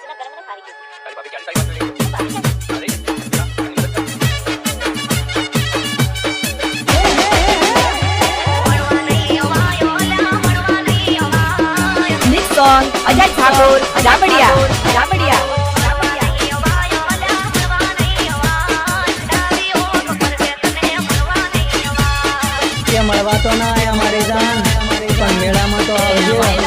કાચના ગરમ ને ફાવી ગયું તારી ભાભી ક્યાંની તારી વાત કરી? ભાભી ક્યાં? અરે, એની અંદર Next song, Ajay Thakur, Jabadia, Jabadia. કે મળવા તો ના અમારી મારી જાન પણ મેળામાં તો આવજો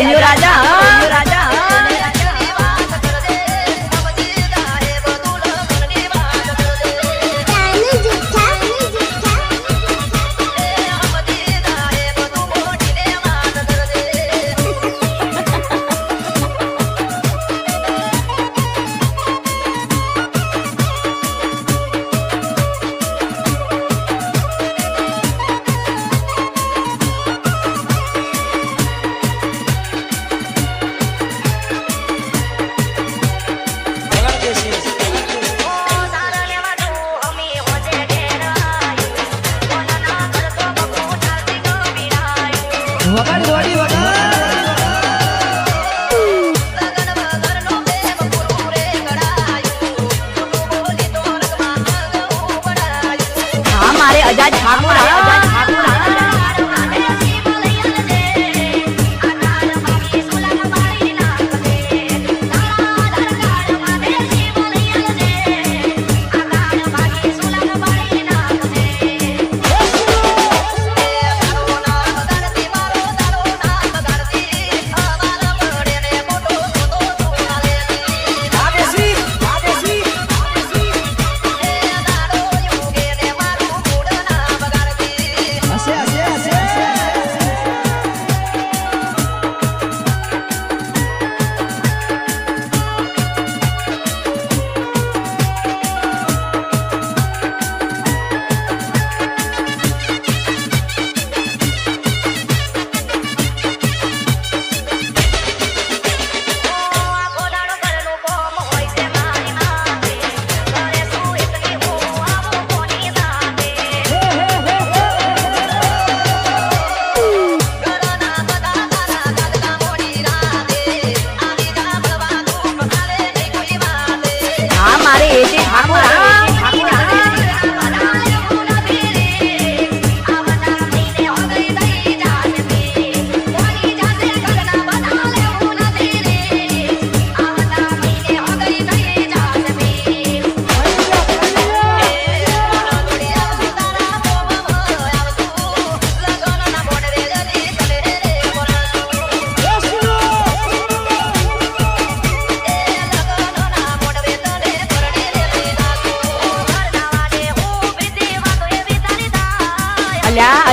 ઠાકોર બોલ્યો વગાડ દોડી વગાડ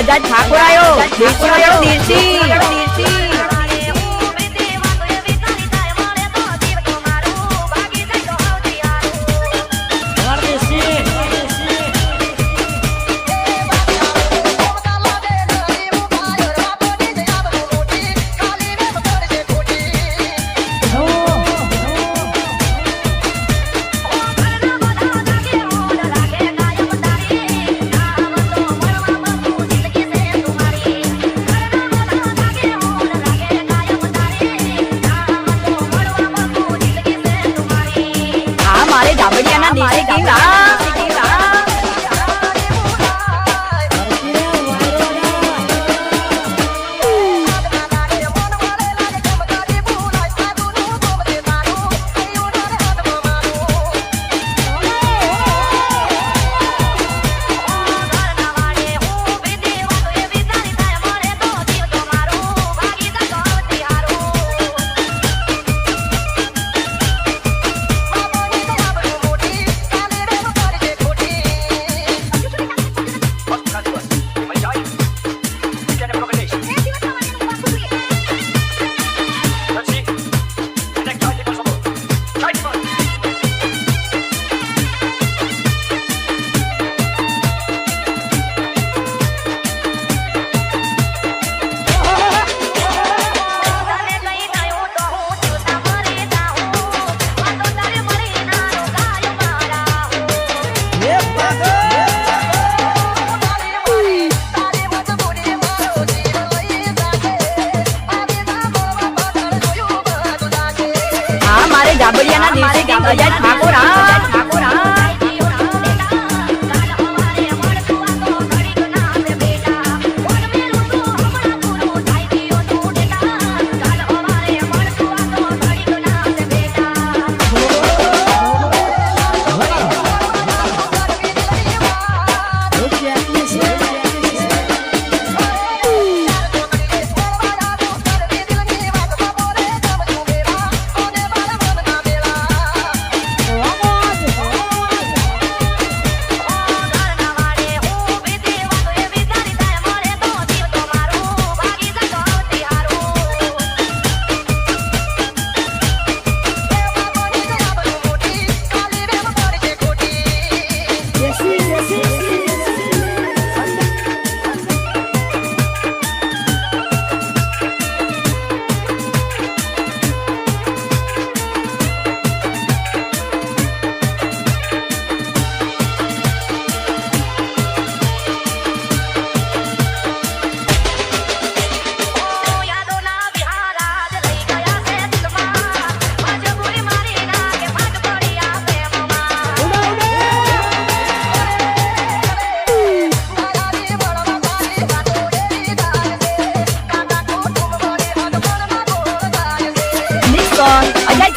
અલ્યા અજાજ ઠાકોર આયો યાદ ઠાકોર હા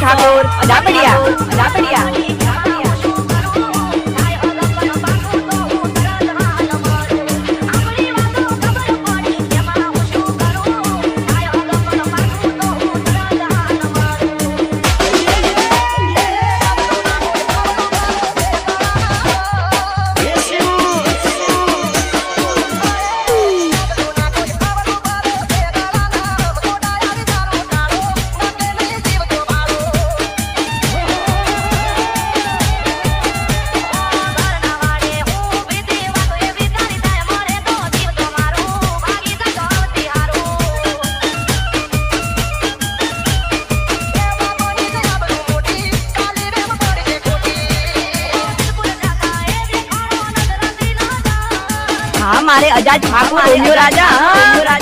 ઠાકોર અજાપડિયા અજાપડિયા અજાજ ઠાકોર રાજા.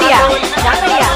ઠાકોર જાબડિયા